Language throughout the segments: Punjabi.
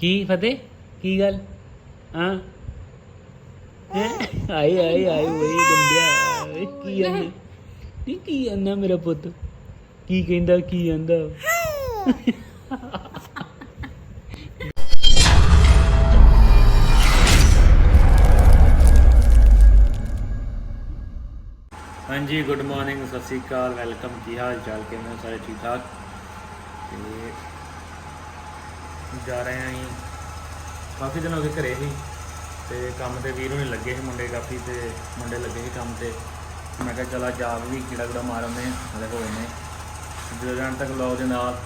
ਕੀ ਫਤਿਹ? ਕੀ ਗੱਲ? ਹਾਂ? ਆਏ ਆਏ ਆਏ ਓਏ ਗੰਦਿਆ ਓਏ ਕੀ ਆਂਦਾ? ਨਹੀਂ ਕੀ ਆਂਦਾ ਮੇਰਾ ਪੁੱਤ? ਕੀ ਕਹਿੰਦਾ ਕੀ ਆਂਦਾ? ਹਾਂਜੀ ਗੁੱਡ ਮਾਰਨਿੰਗ ਸਤਿ ਸ਼੍ਰੀ ਅਕਾਲ ਵੈਲਕਮ ਕੀ ਹਾਲ ਚਾਲ ਕਿਵੇਂ ਸਾਰੇ ਠੀਕ ਠਾਕ ਤੇ ਜਾ ਰਹੇ ਆਂ ਜੀ। ਕਾਫੀ ਦਿਨ ਹੋ ਗਏ ਘਰੇ ਸੀ ਤੇ ਕੰਮ ਤੇ ਵੀਰ ਹੋਣੇ ਲੱਗੇ ਸੀ ਮੁੰਡੇ ਕਾਫੀ ਤੇ ਮੁੰਡੇ ਲੱਗੇ ਸੀ ਕੰਮ ਤੇ। ਮੈਂ ਕਿਹਾ ਚਲਾ ਜਾ ਵੀ ਕੀੜਾ ਕੁੜਾ ਮਾਰ ਹਾਂ ਹਲੇ ਹੋਏ ਨੇ ਜਦੋਂ ਜਾਣ ਤੱਕ ਲਓ ਦੇ ਨਾਲ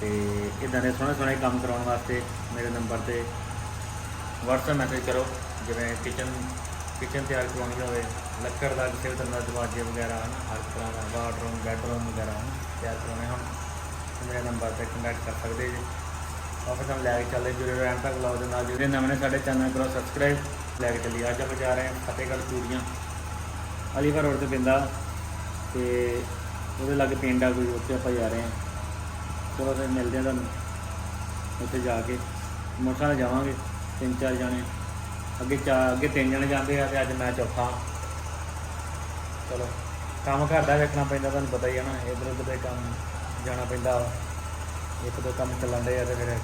ਤੇ ਇਦਾਂ ਦੇ ਸੋਹਣੇ ਸੋਹਣੇ ਕੰਮ ਕਰਾਉਣ ਵਾਸਤੇ ਮੇਰੇ ਨੰਬਰ ਤੇ WhatsApp ਮੈਸੇਜ ਕਰੋ, ਜਿਵੇਂ ਕਿਚਨ ਕਿਚਨ ਤਿਆਰ ਕਰਵਾਉਣੀ ਹੋਵੇ, ਲੱਕੜ ਦਾ ਕਿਸੇ ਵੀ ਤਰ੍ਹਾਂ ਦਾ ਦਰਵਾਜ਼ੇ ਵਗੈਰਾ, ਹਨ, ਹਰ ਤਰ੍ਹਾਂ ਦਾ ਬਾਥਰੂਮ ਬੈਡਰੂਮ ਵਗੈਰਾ, ਹਨ, ਤਿਆਰ ਕਰਵਾਉਣੇ ਹਨ ਮੇਰੇ ਨੰਬਰ ਤੇ ਕੰਟੈਕਟ ਕਰ ਸਕਦੇ ਜੀ। ਆਫਿਸ ਨੂੰ ਲੈ ਕੇ ਚੱਲੇ ਜੁੜੇ ਰਹਿਣ ਤੱਕ ਲਾਓ ਦੇ ਨਾਲ ਜਿਹੜੇ ਨਵੇਂ ਨੇ ਸਾਡੇ ਚੈਨਲ ਕਰੋ ਸਬਸਕ੍ਰਾਈਬ ਲੈ ਕੇ ਚੱਲੀ ਅੱਜ ਆਪਾਂ ਜਾ ਰਹੇ ਹਾਂ ਫਤਿਹਗੜ੍ਹ ਚੂੜੀਆਂ। ਅਲੀਗੜ੍ਹ ਰੋਡ ਤੇ ਪੈਂਦਾ ਤੇ ਉਹਦੇ ਲਾਗੇ ਪਿੰਡ ਆ ਕੋਈ, ਉੱਥੇ ਆਪਾਂ ਜਾ ਰਹੇ ਹਾਂ। ਚਲੋ ਫਿਰ ਮਿਲਦੇ ਹਾਂ ਤੁਹਾਨੂੰ, ਉੱਥੇ ਜਾ ਕੇ। ਮੋਟਰਸਾਈਕਲ ਜਾਵਾਂਗੇ, ਤਿੰਨ ਚਾਰ ਜਾਣੇ। ਅੱਗੇ ਚਾਰ ਅੱਗੇ ਤਿੰਨ ਜਣੇ ਜਾਂਦੇ ਆ ਤੇ ਅੱਜ ਮੈਂ ਚੌਥਾ। ਚਲੋ, ਕੰਮ ਘਰ ਦਾ ਵੇਖਣਾ ਪੈਂਦਾ, ਤੁਹਾਨੂੰ ਪਤਾ ਹੀ ਹੈ ਨਾ। ਇਧਰ ਉਧਰ ਦੇ ਕੰਮ ਜਾਣਾ ਪੈਂਦਾ ਵਾ। ਇੱਕ ਦੋ ਕੰਮ ਚੱਲਣ ਆ ਤੇ ਫਿਰ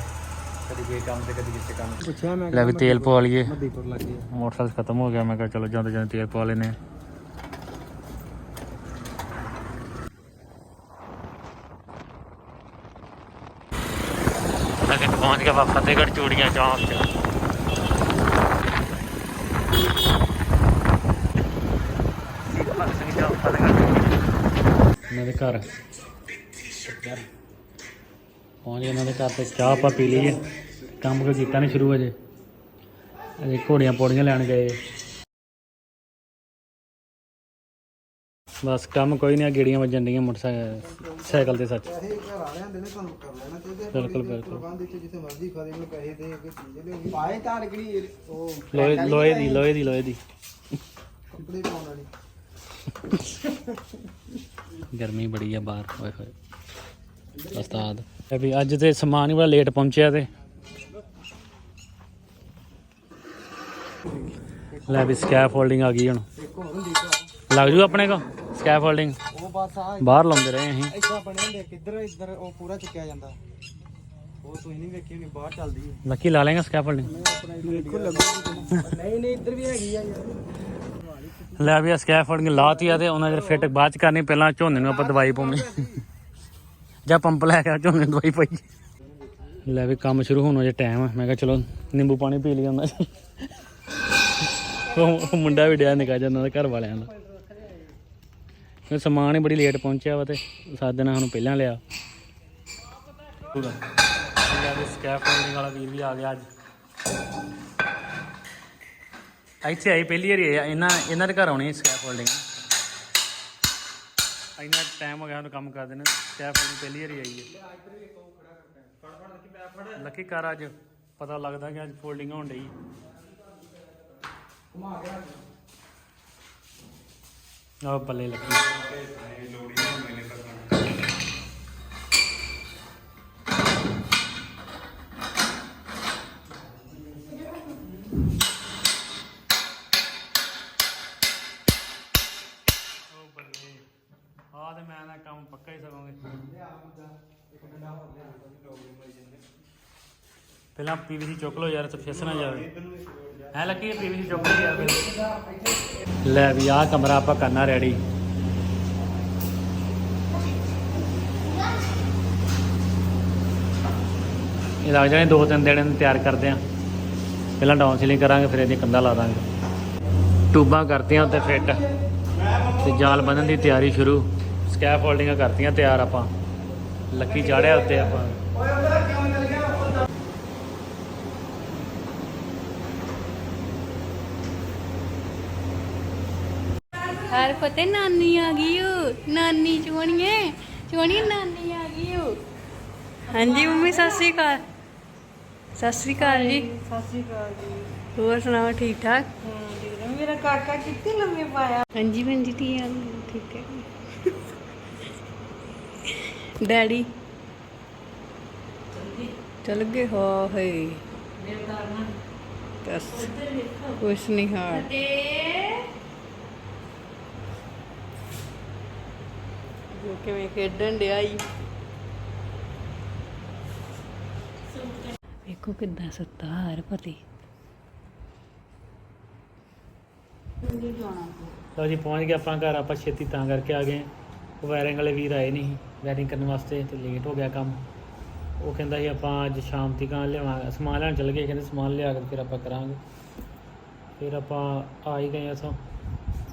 ਕਦੀ ਕੋਈ ਕੰਮ ਤੇ ਕਦੀ ਕਿਸੇ ਕੰਮ ਪੁੱਛਿਆ ਮੈਂ ਲੈ ਵੀ ਤੇਲ ਪਵਾ ਲਈਏ। ਮਦੀਪੁਰ ਲੱਗ ਗਿਆ ਮੋਟਰਸਾਈਕਲ ਖਤਮ ਹੋ ਗਿਆ ਮੈਂ ਕਿਹਾ ਚਲੋ ਜਾਂਦੇ ਜਾਂਦੇ ਤੇਲ ਪਵਾ ਲੈਨੇ ਲਗੇ ਪਹੁੰਚ ਗਿਆ ਵਾ ਫਤਿਹਗੜ੍ਹ ਚੂੜੀਆਂ ਚੌਂਕ ਚ। ਇਹਨਾਂ ਦੇ ਘਰ। ਪਹੁੰਚ ਗਏ ਇਹਨਾਂ ਦੇ ਘਰ ਤੇ ਚਾਹ ਆਪਾਂ ਪੀ ਲਈ ਹੈ ਕੰਮ ਕੋਈ ਕੀਤਾ ਨਹੀਂ ਸ਼ੁਰੂ ਅਜੇ। ਅਜੇ ਘੋੜੀਆਂ ਪੌੜੀਆਂ ਲੈਣ ਗਏ। ਬਸ ਕੰਮ ਕੋਈ ਨਹੀਂ ਆ ਗੇੜੀਆਂ ਵੱਜਣ ਡੀਆਂ ਮੋਟਰਸਾਈਕਲ ਸਾਈਕਲ ਤੇ ਸੱਚ। ਪੈਸੇ ਘਰ ਵਾਲਿਆਂ ਦੇ ਨੇ ਤੁਹਾਨੂੰ ਕਰ ਲੈਣਾ ਚਾਹੀਦਾ। ਬਿਲਕੁਲ, ਬਿਲਕੁਲ। ਬੰਦ ਵਿੱਚ ਜਿੱਥੇ ਮਰਜ਼ੀ ਖੜੇ ਨੂੰ ਪੈਸੇ ਦੇ ਕੇ ਚੀਜ਼ ਲਿਆਉਣੀ ਪਾਏ ਤਾਂ ਕਿਹੜੀ ਉਹ ਲੋਹੇ ਲੋਹੇ ਦੀ ਲੋਹੇ ਦੀ ਲੋਹੇ ਦੀ। ਕੱਪੜੇ ਪਾਉਣ ਵਾਲੀ। ਗਰਮੀ ਬੜੀ ਆ ਬਾਹਰ ਓਏ ਹੋਏ। ਉਸਤਾਦ। ਵੀ ਅੱਜ ਤੇ ਸਮਾਨ ਹੀ ਬੜਾ ਲੇਟ ਪਹੁੰਚਿਆ ਤੇ। ਲੈ ਵੀ ਸਕੈਪ ਫੋਲਡਿੰਗ ਆ ਗਈ ਹੁਣ। ਇੱਕ ਹੋਰ ਹੁੰਦੀ ਘਰ ਲੱਗ ਜੂ ਆਪਣੇ ਕੋ ਸਕੈਪ ਫੋਲਡਿੰਗ ਉਹ ਬਸ ਆ ਬਾਹਰ ਲਾਉਂਦੇ ਰਹੇ ਅਸੀਂ। ਇੱਦਾਂ ਬਣੇ ਹੁੰਦੇ ਕਿੱਧਰ ਇੱਧਰ ਉਹ ਪੂਰਾ ਚੁੱਕਿਆ ਜਾਂਦਾ। ਉਹ ਤੁਸੀਂ ਨਹੀਂ ਵੇਖੀ ਹੋਣੀ ਬਾਹਰ ਚੱਲਦੀ ਹੈ ਲੱਕੀ ਲਾ ਲੇਗਾ ਸਕੈਪ ਫੋਲਡਿੰਗ ਦੇਖੋ ਲੱਗੂਗੀ ਨਹੀਂ ਨਹੀਂ ਇੱਧਰ ਵੀ ਹੈਗੀ ਆ ਯਾਰ। ਲੈ ਵੀ ਸਕੈਪ ਫੋਲਡਿੰਗ ਲਾਤੀ ਆ ਤੇ ਉਹਨਾਂ ਦੇ ਫਿੱਟ ਬਾਅਦ ਚ ਕਰਨੀ ਪਹਿਲਾਂ ਝੋਨੇ ਨੂੰ ਆਪਾਂ ਦਵਾਈ ਪਾਉਣੀ। ਜਾਂ ਪੰਪ ਲੈ ਕੇ ਝੋਨੇ ਨੂੰ ਦਵਾਈ ਪਾਈ। ਲੈ ਵੀ ਕੰਮ ਸ਼ੁਰੂ ਹੋਣ ਵਜੇ ਟਾਈਮ ਮੈਂ ਕਿਹਾ ਚਲੋ ਨਿੰਬੂ ਪਾਣੀ ਪੀ ਲਈ ਹੁੰਦਾ ਉਹ ਮੁੰਡਾ ਵੀ ਡਿਆ ਨਿਕਾ ਜਾਂਦਾ ਘਰ ਵਾਲਿਆਂ ਦਾ। ਇਹ ਸਮਾਨ ਹੀ ਬੜੀ ਲੇਟ ਪਹੁੰਚਿਆ ਵਾ ਤੇ ਸੱਤ ਦਿਨ ਸਾਨੂੰ ਪਹਿਲਾਂ ਲਿਆ। ਲੈ ਵੀ ਸਕੈਪ ਵਾਲਾ ਵੀਰ ਵੀ ਆ ਗਿਆ ਅੱਜ। ਇੱਥੇ ਆਈ ਪਹਿਲੀ ਵਾਰੀ ਆਏ ਆ। ਇਹਨਾਂ ਇਹਨਾਂ ਦੇ ਘਰ ਆਉਣੀ ਸਕੈਪ ਹੋਲਡਿੰਗ ਇੰਨਾ ਟਾਈਮ ਹੋ ਗਿਆ ਉਹਨੂੰ ਕੰਮ ਕਰਦੇ ਨੇ। ਸਕੈਪ ਹੋਲਡਿੰਗ ਪਹਿਲੀ ਵਾਰੀ ਆਈ ਹੈ। ਲੱਕੀ ਕਰ ਅੱਜ ਪਤਾ ਲੱਗਦਾ ਕਿ ਅੱਜ ਫੋਲਡਿੰਗ ਹੋਣ ਡਈ ਆ ਬੱਲੇ ਲੱਕੀ ਉਹ ਬੱਲੇ। ਆ ਤੇ ਮੈਂ ਨਾ ਕੰਮ ਪੱਕਾ ਹੀ ਸਕਾਂਗੇ ਪਹਿਲਾਂ ਪੀਵੀਸੀ ਚੁੱਕ ਲਓ ਯਾਰ ਤੇ ਫਿਸ ਨਾ ਜਾਵੇ। ਐ ਲੱਗੀ ਪੀਵੀਸੀ ਚੁੱਕ ਲਈ ਯਾਰ ਫਿਰ। ਲੈ ਵੀ ਆਹ ਕਮਰਾ ਆਪਾਂ ਕਰਨਾ ਰੈਡੀ ਇਹ ਲੱਗ ਜਾਣੇ ਦੋ ਤਿੰਨ ਦਿਨ ਤਿਆਰ ਕਰਦੇ ਆ। ਪਹਿਲਾਂ ਡਾਊਨ ਸੀਲਿੰਗ ਕਰਾਂਗੇ, ਫਿਰ ਇਹਦੀ ਕੰਧਾਂ ਲਾ ਦਾਂਗੇ। ਟੂਬਾਂ ਕਰਤੀਆਂ ਉੱਤੇ ਫਿੱਟ ਤੇ ਜਾਲ ਬੰਨਣ ਦੀ ਤਿਆਰੀ ਸ਼ੁਰੂ। ਸਕੈਪ ਹੋਲਡਿੰਗਾਂ ਕਰਤੀਆਂ ਤਿਆਰ ਆਪਾਂ। ਲੱਕੀ ਚਾੜਿਆ ਉੱਤੇ ਆਪਾਂ। ਹਰ ਫਤੇ ਨਾਨੀ ਆ ਗਈ ਓ ਨਾਨੀ ਚੋਣੀਏ ਚੋਣੀਏ ਨਾਨੀ ਆ ਗਈ ਓ ਹਾਂਜੀ ਮੰਮੀ ਸਤਿ ਸ਼੍ਰੀ ਅਕਾਲ। ਸਤਿ ਸ਼੍ਰੀ ਅਕਾਲ ਜੀ। ਸਤਿ ਸ਼੍ਰੀ ਅਕਾਲ ਜੀ। ਹੋਰ ਸੁਣਾਓ ਠੀਕ ਠਾਕ? ਮੇਰਾ ਕਾਕਾ ਕਿੱਥੇ ਲੰਮੇ ਪਾਇਆ? ਹਾਂਜੀ ਭੈਣ ਜੀ ਠੀਕ ਆ ਠੀਕ ਹੈ ਡੈਡੀ? ਚਲ ਗਏ ਹੋ ਹੈ ਬਸ ਕੁਛ ਨਹੀਂ ਹਾਲ ਜੋ ਕਿਵੇਂ ਖੇਡਣ ਡਿਆ ਈ। ਵੇਖੋ ਕਿੱਦਾਂ ਸੁੱਤਾ ਹਰ ਪਤੀ। ਤਾਂ ਅਸੀਂ ਪਹੁੰਚ ਗਏ ਆਪਾਂ ਘਰ ਆਪਾਂ ਛੇਤੀ ਤਾਂ ਕਰਕੇ ਆ ਗਏ ਉਹ ਵਾਇਰਿੰਗ ਵਾਲੇ ਵੀਰ ਆਏ ਨਹੀਂ ਵਾਇਰਿੰਗ ਕਰਨ ਵਾਸਤੇ ਤੇ ਲੇਟ ਹੋ ਗਿਆ ਕੰਮ। ਉਹ ਕਹਿੰਦਾ ਸੀ ਆਪਾਂ ਅੱਜ ਸ਼ਾਮ ਤੱਕ ਆ ਲਿਆਵਾਂਗੇ ਸਮਾਨ ਲੈਣ ਚੱਲ ਗਏ ਕਹਿੰਦੇ ਸਮਾਨ ਲਿਆ ਕੇ ਫਿਰ ਆਪਾਂ ਕਰਾਂਗੇ। ਫਿਰ ਆਪਾਂ ਆ ਹੀ ਗਏ ਅਸਾਂ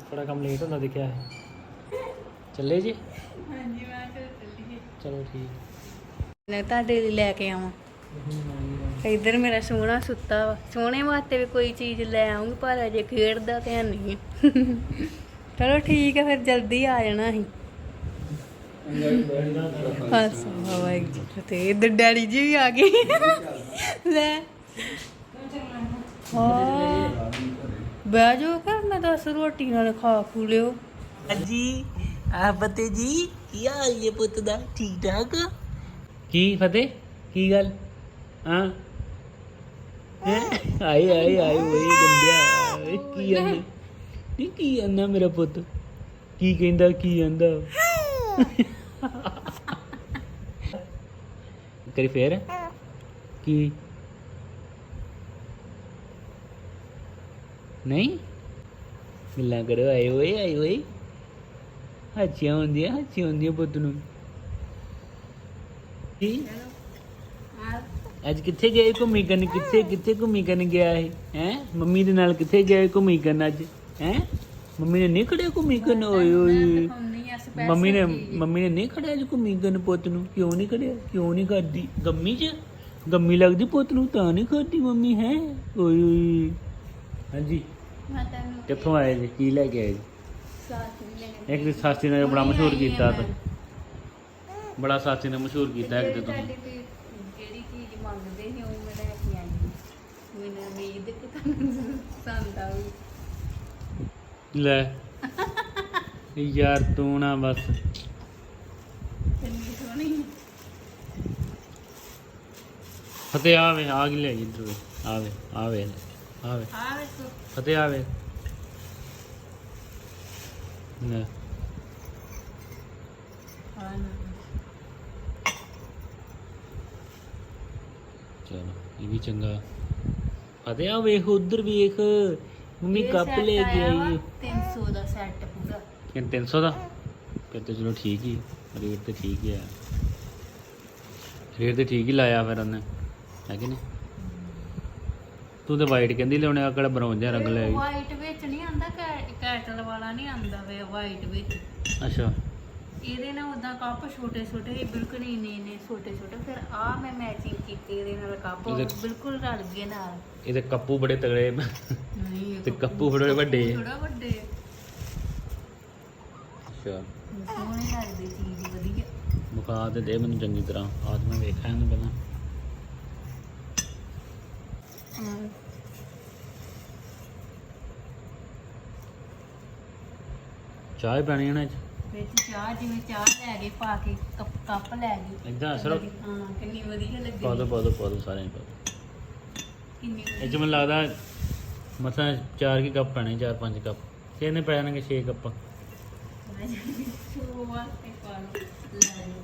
ਥੋੜਾ ਕੰਮ ਲੇਟ ਹੁੰਦਾ ਦਿਖਿਆ ਚੱਲੇ ਜੀ? ਹਾਂਜੀ ਮੈਂ ਚੱਲੀ ਚਲੋ ਠੀਕ। ਮੈਂ ਤੁਹਾਡੇ ਲਈ ਲੈ ਕੇ ਆਵਾਂ। ਇੱਧਰ ਮੇਰਾ ਸੋਹਣਾ ਸੁੱਤਾ ਵਾ। ਸੋਹਣੇ ਵਾਸਤੇ ਵੀ ਕੋਈ ਚੀਜ਼ ਲੈ ਆਉਂਗੀ ਪਰ ਅਜੇ ਖੇਡਦਾ ਤੇ ਹੈ ਨਹੀਂ। ਚਲੋ ਠੀਕ ਹੈ ਫਿਰ ਜਲਦੀ ਆ ਜਾਣਾ ਅਸੀਂ। ਬਸ ਵਾਹਿਗੁਰੂ। ਤੇ ਇੱਧਰ ਡੈਡੀ ਜੀ ਵੀ ਆ ਗਏ। ਲੈ। ਹਾਂ। ਬਹਿ ਜਾਓ ਕਰ ਮੈਂ ਦੱਸ ਰੋਟੀ ਨਾਲ ਖਾ ਖੂ ਲਿਓ। ਹਾਂਜੀ। ਆ ਬਤੇ ਜੀ ਕੀ ਹਾਲ ਜੇ ਪੁੱਤ ਦਾ? ਠੀਕ ਠਾਕ? ਕੀ ਫਤਿਹ? ਕੀ ਗੱਲ? ਹਾਂ? ਆਏ ਆਏ ਆਏ ਓਏ ਗੰਦਿਆ ਓਏ ਕੀ ਆਂਦੇ? ਨਹੀਂ ਕੀ ਆਂਦਾ ਮੇਰਾ ਪੁੱਤ? ਕੀ ਕਹਿੰਦਾ ਕੀ ਆਂਦਾ? ਕਰੀ ਫੇਰ? ਕੀ? ਨਹੀਂ? ਗੱਲਾਂ ਕਰੋ ਆਏ ਓਏ ਆਏ ਓਏ। ਹੱਚੀਆਂ ਹੁੰਦੀਆਂ ਹੱਚੀਆਂ ਹੁੰਦੀਆਂ ਪੁੱਤ ਨੂੰ ਕੀ ਅੱਜ ਕਿੱਥੇ ਗਏ ਘੁੰਮੀ ਕਰਨ ਕਿੱਥੇ ਕਿੱਥੇ ਘੁੰਮੀ ਕਰਨ ਗਿਆ ਹੈ ਹੈ ਮੰਮੀ ਦੇ ਨਾਲ ਕਿੱਥੇ ਗਏ ਘੁੰਮੀ ਕਰਨ ਅੱਜ ਹੈ ਮੰਮੀ ਨੇ ਨਹੀਂ ਖੜਿਆ ਘੁੰਮੀ ਕਰਨ ਓਏ ਓਏ ਮੰਮੀ ਨੇ ਮੰਮੀ ਨੇ ਨਹੀਂ ਖੜਿਆ ਅੱਜ ਘੁੰਮੀ ਕਰਨ ਪੁੱਤ ਨੂੰ ਕਿਉਂ ਨਹੀਂ ਖੜਿਆ ਕਿਉਂ ਨਹੀਂ ਕਰਦੀ ਗੰਮੀ ਚ ਗੰਮੀ ਲੱਗਦੀ ਪੁੱਤ ਨੂੰ ਤਾਂ ਨਹੀਂ ਕਰਦੀ ਮੰਮੀ ਹੈ ਓਏ ਓਏ ਹਾਂਜੀ ਕਿੱਥੋਂ ਆਏ ਜੀ ਕੀ ਲੈ ਕੇ ਆਏ ਜੀ ਇੱਕ ਸਾਸੀ ਨੇ ਬੜਾ ਮਸ਼ਹੂਰ ਕੀਤਾ ਤਾਂ। ਬੜਾ ਸਾਸੀ ਨੇ ਮਸ਼ਹੂਰ ਕੀਤਾ ਇੱਕ ਤੇ। ਤੁਸੀਂ ਜਿਹੜੀ ਚੀਜ਼ ਮੰਗਦੇ ਸੀ ਉਹ ਮੈਂ ਲੈ ਕੇ ਆਈ। ਮੈਨੂੰ ਉਮੀਦ ਕਿ ਤੁਹਾਨੂੰ ਪਸੰਦ ਆਊ ਲੈ। ਯਾਰ ਤੂੰ ਨਾ ਬਸ। ਕਿੰਨੀ ਸੋਹਣੀ। ਫਤਿਹ ਆਵੇ ਆ ਗਈ ਲੈ ਇੱਧਰ ਆਵੇ ਆਵੇ। ਆਵੇ। ਆ ਵੇਖੋ ਫਤਿਹ ਆਵੇ। ਨਾ ਚਲੋ ਇਹ ਵੀ ਚੰਗਾ ਫਤਿਹ ਆ ਵੇਖ ਉਧਰ ਵੇਖ ਮੰਮੀ ਕੱਪ ਲੈ ਕੇ ਆਈ ਹੈ 300 ਦਾ ਸੈੱਟ ਪੂਰਾ ਕਿ 300 ਦਾ ਫਿਰ ਤੇ ਚਲੋ ਠੀਕ ਹੀ ਰੇਟ ਤੇ ਠੀਕ ਹੀ ਆ ਰੇਟ ਤੇ ਠੀਕ ਹੀ ਲਾਇਆ ਫਿਰ ਉਹਨੇ ਹੈ ਕਿ ਨਹੀਂ ਤੂੰ ਤੇ ਵਾਈਟ ਕਹਿੰਦੀ ਲਿਆਉਣੇ ਆ ਕਿਹੜਾ ਬਰਾਊਨ ਜਿਹਾ ਰੰਗ ਲੈ ਆਈ। ਵਾਈਟ ਵਿੱਚ ਨਹੀਂ ਆਂਦਾ ਕੈਟਲ ਵਾਲਾ ਨਹੀਂ ਆਂਦਾ ਵੇ ਵਾਈਟ ਵਿੱਚ। ਅੱਛਾ। ਇਹਦੇ ਨਾਲ ਉਦਾਂ ਕੱਪ ਛੋਟੇ ਛੋਟੇ ਸੀ, ਬਿਲਕੁਲ ਹੀ ਨੇ ਨੇ ਛੋਟੇ ਛੋਟੇ। ਫਿਰ ਆ ਮੈਂ ਮੈਚਿੰਗ ਕੀਤੀ ਇਹਦੇ ਨਾਲ ਕੱਪ ਇਹਦੇ- ਬਿਲਕੁਲ ਰਲ ਗਏ ਨਾਲ। ਇਹਦੇ ਕੱਪੂ ਬੜੇ ਤਗੜੇ ਨਹੀਂ ਇਹ ਤੇ ਕੱਪੂ ਬੜੇ ਵੱਡੇ ਥੋੜਾ ਵੱਡੇ ਅੱਛਾ। ਸੋਹਣੀ ਲੱਗਦੀ ਚੀਜ਼ ਵਧੀਆ। ਮੁਖਾ ਤੇ ਦੇ ਮੈਨੂੰ ਚੰਗੀ ਤਰ੍ਹਾਂ। ਆਜ ਮੈਂ ਵੇਖਿਆ ਇਹਨੂੰ ਪਹਿਲਾਂ। ਚਾਹ ਪੈਣੀ ਇਹਨਾਂ ਚ? ਵਿੱਚ ਚਾਹ ਜਿਵੇਂ ਚਾਹ ਲੈ ਗਏ ਪਾ ਕੇ ਕੱਪ ਕੱਪ ਲੈ ਗਏ ਏਦਾਂ ਅਸਰ? ਹਾਂ ਕਿੰਨੀ ਵਧੀਆ ਲੱਗੀ। ਪਾ ਦੋ ਪਾ ਦੋ ਪਾ ਦੋ ਨੂੰ ਪਾ ਦਿਓ। ਕਿੰਨੀ ਇਹ ਮੈਨੂੰ ਲੱਗਦਾ ਮਸਾਂ ਚਾਰ ਕੀ ਕੱਪ ਪੈਣੇ ਚਾਰ ਪੰਜ ਕੱਪ। ਤੇ ਇਹਨੇ ਪੈ ਜਾਣਗੇ 6 ਕੱਪ। ਸ਼ੋ ਵਾਸਤੇ ਪਾ ਲਓ। ਲੈ ਲਓ।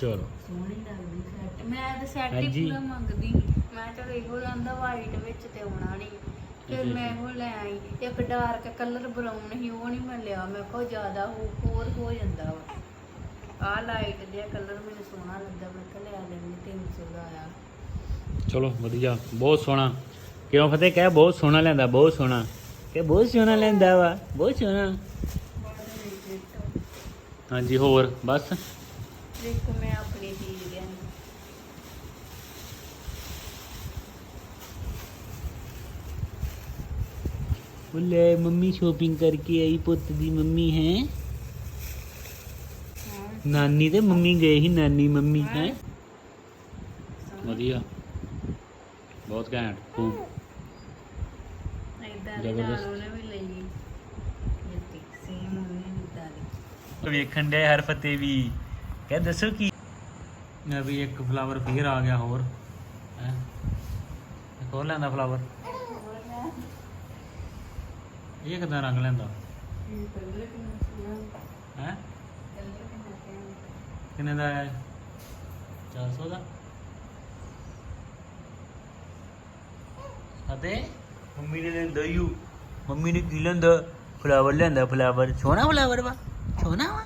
ਚਲੋ। ਸੋਹਣੀ ਲੱਗਦੀ ਸੈੱਟ ਮੈਂ ਤਾਂ ਸੈੱਟ ਹੀ ਹਾਂਜੀ। ਪੂਰਾ ਮੰਗਦੀ ਸੀ। ਮੈਂ ਚਲ ਇਹੋ ਲੰਦਾ ਵਾਈਟ ਵਿੱਚ ਤੇ ਆਉਣਾ ਨਹੀਂ ਫਿਰ ਮੈਂ ਉਹ ਲੈ ਆਈ। ਇੱਕ ਡਾਰਕ ਕਲਰ ਬਰਾਊਨ ਸੀ ਉਹ ਨਹੀਂ ਮੈਂ ਲਿਆ। ਮੈਂ ਕਿਹਾ ਜ਼ਿਆਦਾ ਹੋ ਹੋਰ ਹੋ ਜਾਂਦਾ ਵਾ। ਆਹ ਲਾਈਟ ਜਿਹਾ ਕਲਰ ਮੈਨੂੰ ਸੋਹਣਾ ਲੱਗਾ ਮੈਂ ਕਿਹਾ ਲੈ ਲੈਂਦੀ 300 ਦਾ ਆਇਆ। ਚਲੋ ਵਧੀਆ। ਬਹੁਤ ਸੋਹਣਾ। ਕਿਉਂ ਫਤਿਹ? ਕਹਿ ਬਹੁਤ ਸੋਹਣਾ ਲੈਂਦਾ ਬਹੁਤ ਸੋਹਣਾ। ਕਿ ਬਹੁਤ ਸੋਹਣਾ ਲੈਂਦਾ ਵਾ ਬਹੁਤ ਸੋਹਣਾ। ਹਾਂਜੀ ਹੋਰ ਬਸ। ਦੇਖੋ ਮੈਂ ਆਪਣੀ ਚੀਜ਼ ਲਿਆਂਦੀ ਉਹ ਲੈ ਮੰਮੀ ਸ਼ੋਪਿੰਗ ਕਰਕੇ ਆਈ ਪੁੱਤ ਦੀ ਮੰਮੀ ਹੈ। ਹਾਂ ਨਾਨੀ ਤੇ ਮੰਮੀ ਗਏ ਸੀ ਨਾਨੀ ਮੰਮੀ ਹੈ। ਵਧੀਆ। ਬਹੁਤ ਘੈਂਟ ਖੂਬ। ਇਦਾਂ ਦੇ ਜ਼ਬਰਦਸਤ। ਨਾਲ ਉਹਨੇ ਵੀ ਲਈ। ਜਿੱਤੀ ਸੇਮ ਉਹਨੇ ਵੀ ਇਦਾਂ ਦੀ ਵੇਖਣ ਦੇ ਹਰ ਫਤੇ ਵੀ। ਕਹਿ ਦੱਸੋ ਕੀ? ਮੈਂ ਵੀ ਇੱਕ ਫਲਾਵਰ ਫੇਰ ਆ ਗਿਆ ਹੋਰ। ਹੈ? ਕੋਲ ਲੈਂਦਾ ਫਲਾਵਰ ਇਹ ਕਿਦਾਂ ਰੰਗ ਲੈਂਦਾ? ਹੈ। ਕਿੰਨੇ ਦਾ ਆਇਆ 400 ਦਾ। ਅਤੇ ਮੰਮੀ ਨੇ ਲੈਂਦਾ ਯੂ ਮੰਮੀ ਨੇ ਕੀ ਲੈਂਦਾ? ਫਲਾਵਰ ਲੈਂਦਾ ਫਲਾਵਰ। ਸੋਹਣਾ ਫਲਾਵਰ ਵਾ? ਸੋਹਣਾ ਵਾ?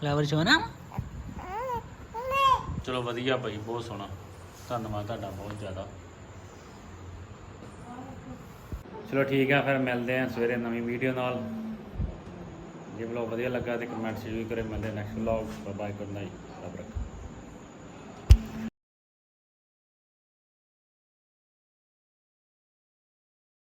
ਫਲਾਵਰ ਸੋਹਣਾ ਵਾ? ਚਲੋ ਵਧੀਆ ਭਾਈ ਬਹੁਤ ਸੋਹਣਾ। ਧੰਨਵਾਦ ਤੁਹਾਡਾ ਬਹੁਤ ਜ਼ਿਆਦਾ। ਚਲੋ ਠੀਕ ਆ, ਫਿਰ ਮਿਲਦੇ ਆ ਸਵੇਰੇ ਨਵੀਂ ਵੀਡੀਓ ਨਾਲ। ਜੇ ਵਲੌਗ ਵਧੀਆ ਲੱਗਾ ਤੇ ਕਮੈਂਟ ਜ਼ਰੂਰ ਕਰੇ ਮਿਲਦੇ next vlog bye good night ਰੱਬ